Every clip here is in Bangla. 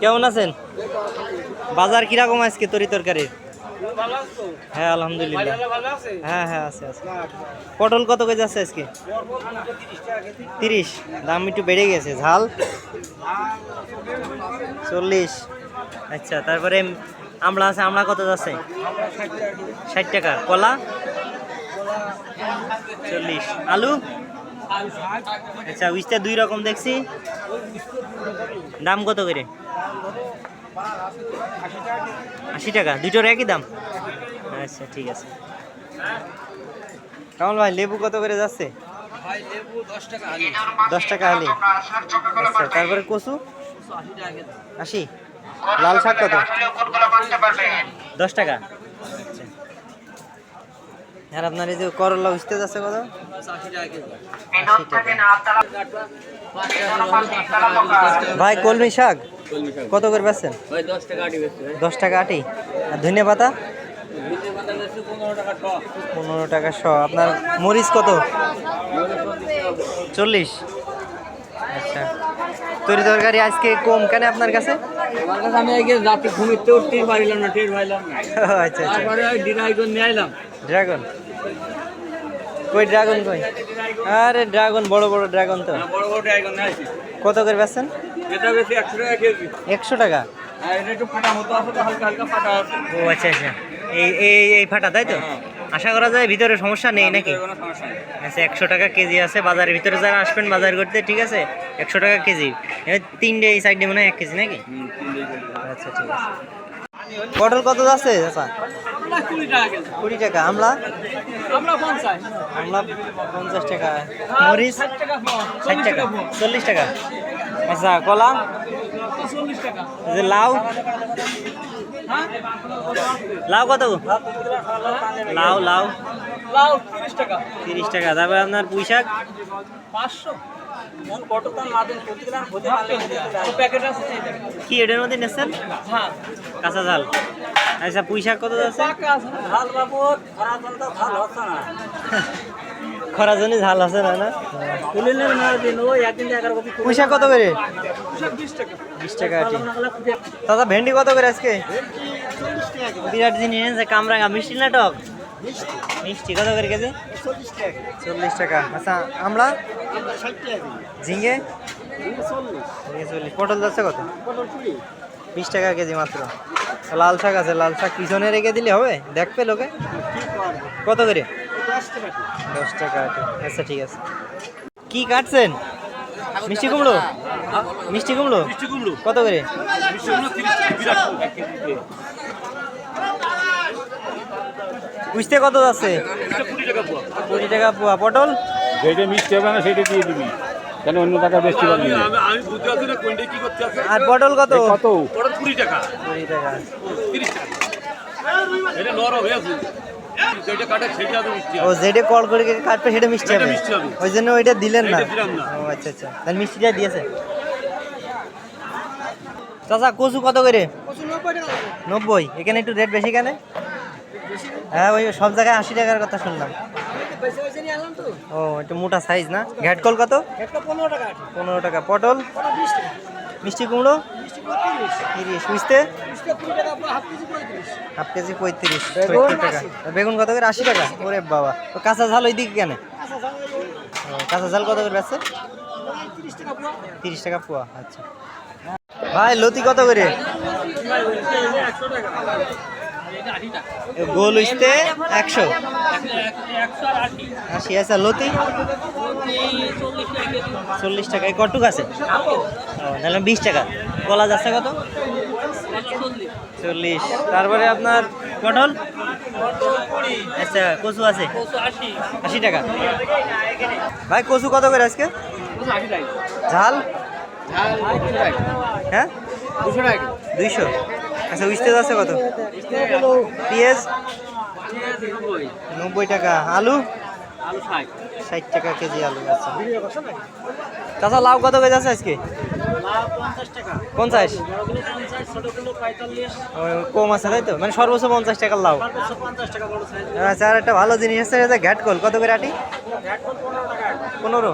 কেমন আছেন? বাজার কীরকম আজকে তরি তরকারির হ্যাঁ আলহামদুলিল্লাহ। হ্যাঁ হ্যাঁ আছে আছে। পটল কত কেজি আছে আজকে? তিরিশ। দাম একটু বেড়ে গেছে। ঝাল? চল্লিশ। আচ্ছা তারপরে আমড়া আছে আমড়া কত যাচ্ছে? ষাট টাকা। কলা? চল্লিশ। আলু? আচ্ছা উইচটা দুই রকম দেখছি। দাম কত করে? আশি টাকা, দুটোর একই দাম? আচ্ছা ঠিক আছে। কামল ভাই, লেবু কত করে যাচ্ছে? দশ টাকা হালি। আচ্ছা তারপরে কচু? আশি। লাল শাক কত? দশ টাকা। আচ্ছা। আর আপনার এই যে করলা উঠতে যাচ্ছে কত? ভাই, কলমি শাক? কত করে বেচছেন? দশ টাকা আটি আর ধনিয়া পাতা? পনেরো টাকা শ। আপনার মরিচ কত? চল্লিশ। আচ্ছা। তরি তরকারি আজকে কম কেন আপনার কাছে? আমার কাছে আমি আগে রাতে ঘুমিতে উঠতেই পারিলাম না টের পাইলাম না। আচ্ছা আচ্ছা। তারপরে ওই ডিরাইগন নিয়ে আইলাম। ড্রাগন? কই ড্রাগন কই? আরে ড্রাগন বড় বড় ড্রাগন তো। হ্যাঁ, বড় বড় ড্রাইগন কত করে বেচছেন? এটা বেশি একশো টাকা কেজি। একশো টাকা? আর এটা একটু ফাটা মতো আছে তো হালকা হালকা ফাটা আছে। ও আচ্ছা আচ্ছা। এই এই এই ফাটা তাই তো? হ্যাঁ। আশা করা যায় ভিতরে সমস্যা নেই নাকি? কোনো সমস্যা নেই। আচ্ছা একশো টাকা কেজি আছে বাজারের ভিতরে যারা আসবেন বাজার করতে ঠিক আছে? একশো টাকা কেজি। তিনটে এই সাইডে মনে হয় এক কেজি নাকি। আচ্ছা ঠিক আছে। পটল কত যাচ্ছে চাচা? কুড়ি টাকা আমলা? আমলা পঞ্চাশ টাকা। মরিচ? টাকা পাওয়া ষাট টাকা। চল্লিশ টাকা। আচ্ছা কলা যে লাউ। লাউ কত লাউ লাউ লাউ। তিরিশ টাকা। তিরিশ টাকা তারপরে আপনার পুঁই শাক? পাঁচশো কি এটার মধ্যে নেছেন? কাঁচা ঝাল। আচ্ছা পুঁই শাক কত আছে? খরা জন্য ঝাল আছে না না? শাক কত করে? বিশ টাকা দাদা ভেন্ডি কত করে আজকে? বিরাট জিনিস এনেছে কামরাঙা মিষ্টি না টক? মিষ্টি। কত করে কেজি? চল্লিশ টাকা। আচ্ছা আমরা চল্লিশ। পটল যাচ্ছে কত? বিশ টাকা কেজি মাত্র। লাল শাক আছে লাল শাক পিছনে রেখে দিলে হবে? দেখবে লোকে? কত করে? দশ টাকা আচ্ছা ঠিক আছে। কি কাটছেন? মিষ্টি কুমড়ো? মিষ্টি কুমড়ো? কত করে? বুঝতে কত যাচ্ছে? কুড়ি টাকা পোয়া। পটল? যেটা মিষ্টি হবে না সেটা দিয়ে দিবি। কেন অন্য টাকা বেশি পারবি আমি বুঝতে পারছি না কোনটা কি করতে আছে। আর পটল কত? কত? কুড়ি টাকা। কুড়ি টাকা। তিরিশ টাকা। এটা নরম হয়ে ও যেটা কল করে কাটবে সেটা মিষ্টি হবে? ওই জন্য ওইটা দিলেন না। ও আচ্ছা আচ্ছা। তাহলে মিষ্টিটা দিয়েছে। চাচা কচু কত করে? নব্বই এখানে একটু রেট বেশি কেন? হ্যাঁ ওই সব জায়গায় আশি টাকার কথা শুনলাম। ও একটু মোটা সাইজ না? ঘ্যাটকল কত? পনেরো টাকা পটল? মিষ্টি কুমড়ো? তিরিশ। বুঝতে হাফ কেজি পঁয়ত্রিশ। টাকা। বেগুন কত করে? আশি টাকা। ওরে বাবা। তো কাঁচা ঝাল ওই দিকে। কেন কাঁচা ঝাল কত করে বেচছে? তিরিশ টাকা পোয়া। আচ্ছা। ভাই লতি কত করে? গোল উঠতে একশো। আশি আচ্ছা লতি? চল্লিশ টাকা। এই কটুক আছে? তাহলে বিশ টাকা। কলা যাচ্ছে কত? চল্লিশ। তারপরে আপনার পটল? আচ্ছা কচু আছে? আশি টাকা। ভাই, কচু কত করে আজকে? ঝাল? হ্যাঁ? দুইশো। আচ্ছা উঠতে যাচ্ছে কত? পেঁয়াজ? নব্বই টাকা। আলু? ষাট টাকা কেজি আলু আছে চাচা, লাউ কত কেজি আছে আজকে? পঞ্চাশ? কম আছে, তাই তো? মানে সর্বোচ্চ পঞ্চাশ লাউ। আচ্ছা আর একটা ভালো জিনিস আছে কত করে আটি? পনেরো।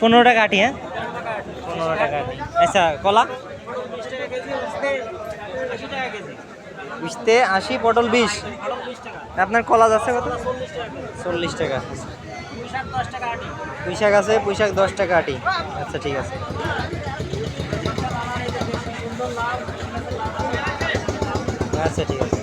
পনেরো টাকা আটি হ্যাঁ? পনেরো টাকা আচ্ছা কলা? বিশতে আশি, পটল বিশ। আপনার কলা যাচ্ছে কত? চল্লিশ টাকা। পুঁই শাক আছে পুঁই শাক দশ টাকা আটি। আচ্ছা ঠিক আছে। আচ্ছা ঠিক আছে।